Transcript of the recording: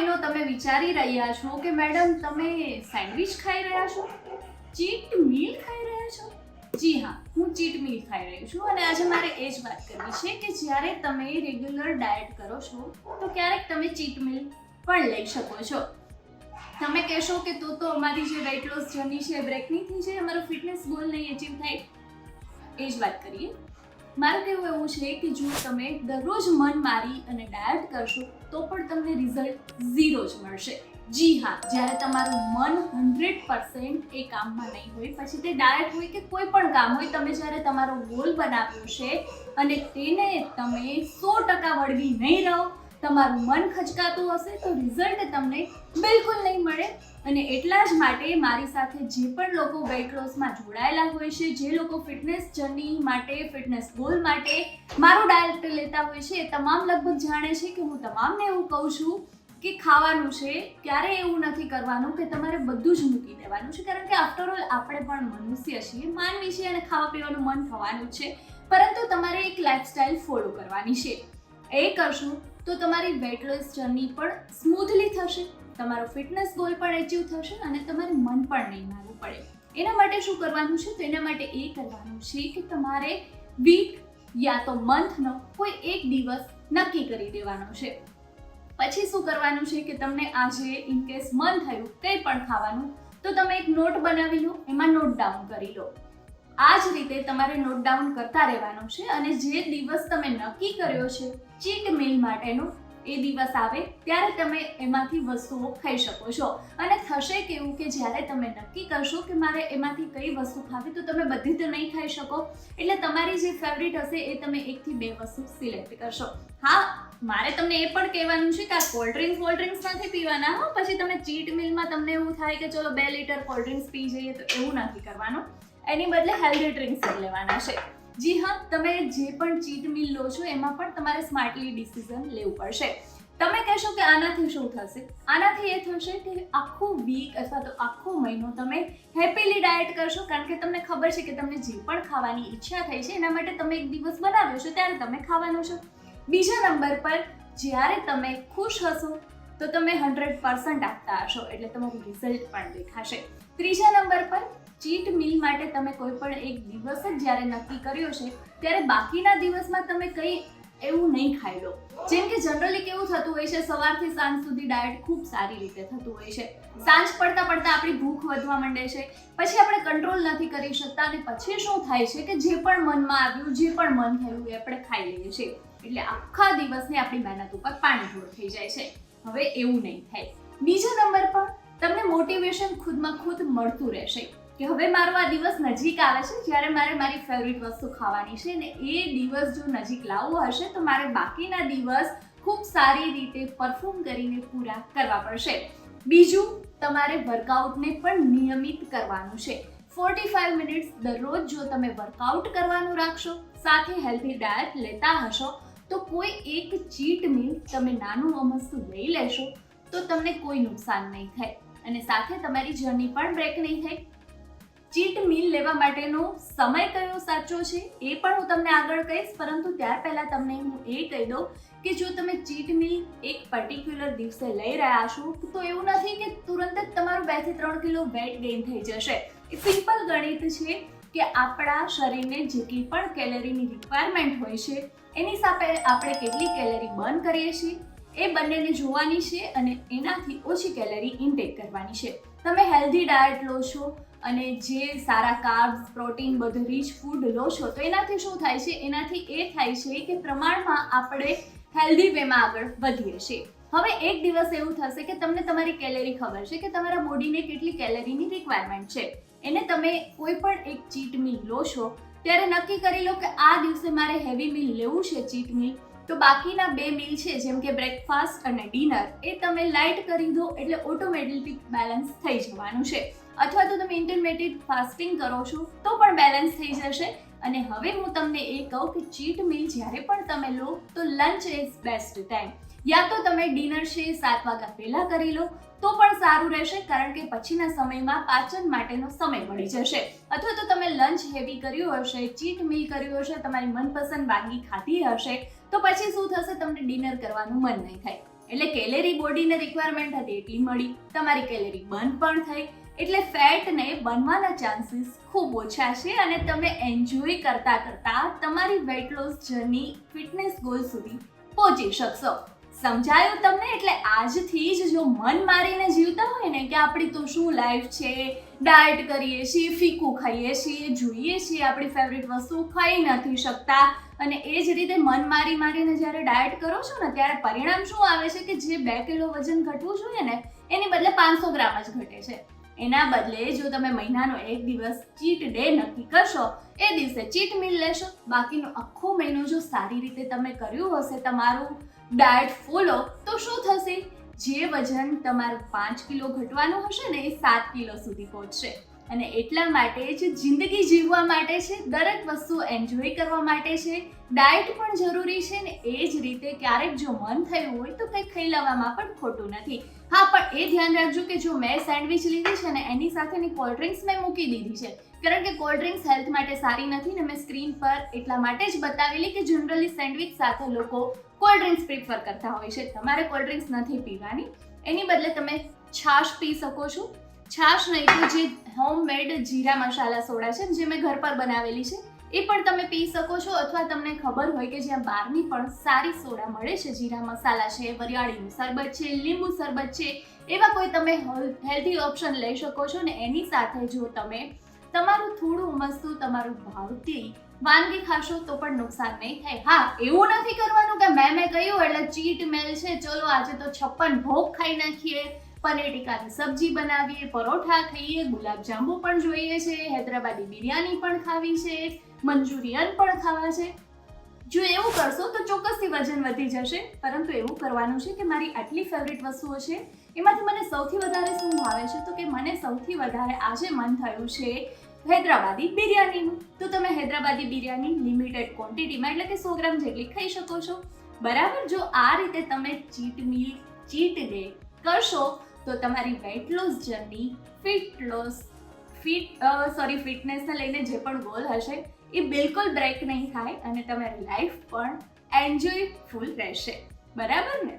મહિનો તમે વિચારી રહ્યા છો કે મેડમ, તમે સેન્ડવિચ ખાઈ રહ્યા છો? ચીટ મીલ ખાઈ રહ્યા છો? જી હા, હું ચીટ મીલ ખાઈ રહી છું અને આજે મારે એ જ વાત કરવી છે કે જ્યારે તમે રેગ્યુલર ડાયટ કરો છો, તો ક્યારેક તમે ચીટ મીલ પણ લઈ શકો છો. તમે કહેશો કે તો તો અમારી જે વેઇટ લોસ જર્ની છે એ બ્રેક નહીં થઈ જાય, અમારો ફિટનેસ ગોલ નહીં અચીવ થાય. એ જ વાત કરીએ. મારું કહેવું એવું છે કે જો તમે દરરોજ મન મારી અને ડાયટ કરશો, તો પણ તમને રિઝલ્ટ ઝીરો જ મળશે. જી હા, જ્યારે તમારું મન હંડ્રેડ પર્સન્ટ એ કામમાં નહીં હોય, પછી તે ડાયટ હોય કે કોઈ પણ કામ હોય, તમે જ્યારે તમારો ગોલ બનાવ્યો છે અને તેને તમે સો ટકા વળગી નહીં રહો તમારું મન ખચકાતું હશે તો રિઝલ્ટ તમને બિલકુલ નહીં મળે. અને એટલા જ માટે મારી સાથે જે પણ લોકો વેઇટ લોસમાં જોડાયેલા હોય છે, જે લોકો ફિટનેસ જર્ની માટે ફિટનેસ ગોલ માટે મારું ડાયટ લેતા હોય છે, એ તમામ લગભગ જાણે છે કે હું તમામને એવું કહું છું કે ખાવાનું છે, ક્યારે એવું નથી કરવાનું કે તમારે બધું જ મૂકી દેવાનું છે. કારણ કે આફ્ટર ઓલ આપણે પણ મનુષ્ય છીએ, માનવી છીએ અને ખાવા પીવાનું મન થવાનું છે. પરંતુ તમારે એક લાઇફસ્ટાઈલ ફોલો કરવાની છે. એ કરશો તો તમારી વેટ લોસ જર્ની પણ સ્મૂથલી થશે, તમારો ફિટનેસ ગોલ પણ એચીવ થશે અને તમારે મન પણ નહીં મારવું પડે. એના માટે શું કરવાનું છે? તો એના માટે એ કરવાનું છે કે તમારે વીક યા તો મંથનો કોઈ એક દિવસ નક્કી કરી દેવાનો છે. પછી શું કરવાનું છે કે તમને આજે ઇનકેસ મન થયું કંઈ પણ ખાવાનું, તો તમે એક નોટ બનાવી લો, એમાં નોટ ડાઉન કરી લો. આ જ રીતે તમારે નોટ ડાઉન કરતા રહેવાનું છે અને જે દિવસ તમે નક્કી કર્યો છે ચીટ મીલ માટેનો, એ દિવસ આવે ત્યારે તમે એમાંથી વસ્તુઓ ખાઈ શકો છો. અને થશે કેવું કે જ્યારે તમે નક્કી કરશો કે મારે એમાંથી કઈ વસ્તુ ખાવી તો તમે બધી તો નહીં ખાઈ શકો. એટલે તમારી જે ફેવરિટ હશે એ તમે એકથી બે વસ્તુ સિલેક્ટ કરશો. હા, મારે તમને એ પણ કહેવાનું છે કે આ કોલ્ડ ડ્રિંક્સ કોલ્ડ ડ્રિંક્સ નથી પીવાના હો. પછી તમે ચીટ મિલમાં તમને એવું થાય કે ચલો બે લીટર કોલ્ડ ડ્રિંક્સ પી જઈએ તો એવું નથી કરવાનું. એની બદલે હેલ્ધી ડ્રિંક્સ જ લેવાના છે. જી હા, તમે જે પણ ચીટ મિલ લો છો, એમાં પણ તમારે સ્માર્ટલી ડિસિઝન લેવું પડશે. તમે કહેશો કે આનાથી શું થશે? આનાથી એ થશે કે આખું વીક અથવા તો આખો મહિનો તમે હેપીલી ડાયટ કરશો, કારણ કે તમને ખબર છે કે તમને જે પણ ખાવાની ઈચ્છા થઈ છે, એના માટે તમે એક દિવસ બનાવ્યો છો, ત્યારે તમે ખાવાનું છો. બીજા નંબર પર, જ્યારે તમે ખુશ હશો, તો તમે હંડ્રેડ પર્સન્ટ આપતા હશો, એટલે તમારું રિઝલ્ટ પણ દેખાશે. ત્રીજા નંબર પર ચીટ મીલ માટે તમે કોઈ પણ એક દિવસ જ જ્યારે નક્કી કર્યો છે, ત્યારે બાકીના દિવસમાં તમે કંઈ એવું નહીં ખાઈ લો. જેમ કે જનરલી કેવું થતું હોય છે, સવારથી સાંજ સુધી ડાયટ ખૂબ સારી રીતે થતું હોય છે. સાંજ પડતા પડતા આપણી ભૂખ વધવા માંડે છે. પછી આપણે કંટ્રોલ નથી કરી શકતા અને પછી શું થાય છે કે જે પણ મનમાં આવ્યું, જે પણ મન થયું એ આપણે ખાઈ લઈએ છીએ. એટલે આખા દિવસની આપણી મહેનત ઉપર પાણી ઢોળ થઈ જાય છે. હવે એવું નહીં થાય. બીજા નંબર પર તમને મોટિવેશન ખુદમાં ખુદ મળતું રહેશે. કે હવે મારો આ દિવસ નજીક આવે છે, જ્યારે મારે મારી ફેવરિટ વસ્તુ ખાવાની છે ને એ દિવસ જો નજીક લાવવો હશે, તો મારે બાકીના દિવસ ખૂબ સારી રીતે પરફોર્મ કરીને પૂરા કરવા પડશે. બીજું, તમારે વર્કઆઉટને પણ નિયમિત કરવાનું છે. ફોર્ટી ફાઈવ મિનિટ્સ દરરોજ જો તમે વર્કઆઉટ કરવાનું રાખશો, સાથે હેલ્ધી ડાયટ લેતા હશો, તો કોઈ એક ચીટ મીલ તમે નાનું અમસ્તું લઈ લેશો, તો તમને કોઈ નુકસાન નહીં થાય. અને સાથે તમારી જર્ની પણ બ્રેક નહીં થાય. ચીટ મીલ લેવા માટેનો સમય કયો સાચો છે એ પણ હું તમને આગળ કહીશ, પરંતુ ત્યાર પહેલાં તમને હું એ કહી દઉં કે જો તમે ચીટ મીલ એક પર્ટિક્યુલર દિવસે લઈ રહ્યા છો, તો એવું નથી કે તુરંત જ તમારું બેથી ત્રણ કિલો વેટ ગેઇન થઈ જશે. એ સિમ્પલ ગણિત છે કે આપણા શરીરને જેટલી પણ કેલરીની રિક્વાયરમેન્ટ હોય છે, એની સાથે આપણે કેટલી કેલરી બર્ન કરીએ છીએ, એ બંનેને જોવાની છે અને એનાથી ઓછી કેલરી ઇન્ટેક કરવાની છે. તમે હેલ્ધી ડાયટ લો છો અને જે સારા કાર્બ્સ પ્રોટીન બધું રીચ ફૂડ લો છો તો એનાથી શું થાય છે? એનાથી એ થાય છે કે પ્રમાણમાં આપણે હેલ્ધી વેમાં આગળ વધીએ છીએ. હવે એક દિવસ એવું થશે કે તમને તમારી કેલેરી ખબર છે કે તમારા બોડીને કેટલી કેલેરીની રિક્વાયરમેન્ટ છે. એને તમે કોઈ પણ એક ચીટ મીલ લો છો ત્યારે નક્કી કરી લો કે આ દિવસે મારે હેવી મીલ લેવું છે ચીટ મીલ તો બાકીના બે મીલ છે, જેમ કે બ્રેકફાસ્ટ અને ડિનર એ તમે લાઇટ કરી દો એટલે ઓટોમેટિક બેલેન્સ થઈ જવાનું છે. અથવા તો તમે ઇન્ટરમેડિયેટ ફાસ્ટિંગ કરો છો, તો પણ બેલેન્સ થઈ જશે. અને હવે હું તમને એ કહું કે ચીટ મીલ જ્યારે પણ તમે લો, તો લંચ ઇઝ બેસ્ટ ટાઈમ યા તો તમે ડિનર છે, સાત વાગ્યા પહેલાં કરી લો, તો પણ સારું રહેશે, કારણ કે પછીના સમયમાં પાચન માટેનો સમય મળી જશે. અથવા તો તમે લંચ હેવી કર્યું હશે ચીટ મીલ કર્યું હશે, તમારી મનપસંદ વાનગી ખાધી હશે, તો પછી શું થશે? તમને ડિનર કરવાનું મન નહીં થાય. એટલે કેલેરી બોડીને રિક્વાયરમેન્ટ હતી, એટલી મળી. તમારી કેલેરી બર્ન પણ થઈ એટલે ફેટને બનવાના ચાન્સીસ ખૂબ ઓછા છે અને તમે એન્જોય કરતા કરતા તમારી weight loss journey fitness goal સુધી પહોંચી શકશો. સમજાયું તમને? એટલે આજથી જ જો મન મારીને જીવતા હોય ને કે આપણી તો શું લાઈફ છે ડાયટ કરીએ છીએ, ફીકું ખાઈએ છીએ, જોઈએ છીએ, આપણી ફેવરિટ વસ્તુ ખાઈ નથી શકતા, અને એ જ રીતે મન મારી મારીને જ્યારે ડાયટ કરો છો ને, ત્યારે પરિણામ શું આવે છે કે જે બે કિલો વજન ઘટવું જોઈએ ને, એની બદલે પાંચસો ગ્રામ જ ઘટે છે. એના બદલે જો તમે મહિનાનો એક દિવસ ચીટ ડે નક્કી કરશો, એ દિવસે ચીટ મીલ લેશો. બાકીનો આખો મહિનો જો સારી રીતે તમે કર્યું હશે, તમારું ડાયટ ફોલો તો શું થશે? જે વજન તમારું પાંચ કિલો ઘટવાનું હશે ને, એ સાત કિલો સુધી પહોંચશે. અને એટલા માટે જ જિંદગી જીવવા માટે છે, દરેક વસ્તુ એન્જોય કરવા માટે છે. ડાયટ પણ જરૂરી છે ને એ જ રીતે ક્યારેક જો મન થયું હોય તો કંઈક ખાઈ લેવામાં પણ ખોટું નથી. હા, પણ એ ધ્યાન રાખજો કે જો મેં સેન્ડવિચ લીધી છે ને એની સાથેની કોલ્ડ ડ્રિંક્સ મેં મૂકી દીધી છે. કારણ કે કોલ્ડ ડ્રિંક્સ હેલ્થ માટે સારી નથી ને મેં સ્ક્રીન પર એટલા માટે જ બતાવેલી કે જનરલી સેન્ડવિચ સાથે લોકો કોલ્ડ ડ્રિંક્સ પ્રિફર કરતા હોય છે. તમારે કોલ્ડ ડ્રિંક્સ નથી પીવાની. એની બદલે તમે છાશ પી શકો છો. છાશ નહીં, તો જે હોમમેડ જીરા મસાલા સોડા છે જે મેં ઘર પર બનાવેલી છે, એ પણ તમે પી શકો છો. અથવા તમને ખબર હોય કે જ્યાં બહારની પણ સારી સોડા મળે છે, જીરા મસાલા છે, વરિયાળીનું શરબત છે, લીંબુ શરબત છે, એવા કોઈ તમે હેલ્ધી ઓપ્શન લઈ શકો છો. ને એની સાથે જો તમે તમારું થોડું મસ્તું, તમારું ભાવતી વાનગી ખાશો, તો પણ નુકસાન નહીં થાય. હા, એવું નથી કરવાનું કે મેં મેં કહ્યું, એટલે ચીટ મેલ છે. ચલો, આજે તો છપ્પન ભોગ ખાઈ નાખીએ. પનીર ટીકાની સબ્જી બનાવીએ, પરોઠા ખાઈએ, ગુલાબજાંબુ પણ જોઈએ છે, હૈદરાબાદી બિરયાની પણ ખાવી છે, મંચુરિયન પણ ખાવા છે. જો એવું કરશો તો ચોક્કસથી વજન વધી જશે. પરંતુ એવું કરવાનું છે કે મારી આટલી ફેવરિટ વસ્તુઓ છે, એમાંથી મને સૌથી વધારે શું ભાવે છે? તો કે મને સૌથી વધારે આજે મન થયું છે હૈદરાબાદી બિરયાનીનું. તો તમે હૈદરાબાદી બિરયાની લિમિટેડ ક્વોન્ટિટીમાં એટલે કે સો ગ્રામ જેટલી ખાઈ શકો છો. બરાબર? જો આ રીતે તમે ચીટ મીલ ચીટ ડે કરશો તો તમારી weight loss journey fit loss fit sorry ફિટનેસને લઈને જે પણ ગોલ હશે, એ બિલકુલ બ્રેક નહીં થાય અને તમારી લાઈફ પણ એન્જોય ફૂલ રહેશે. બરાબર ને?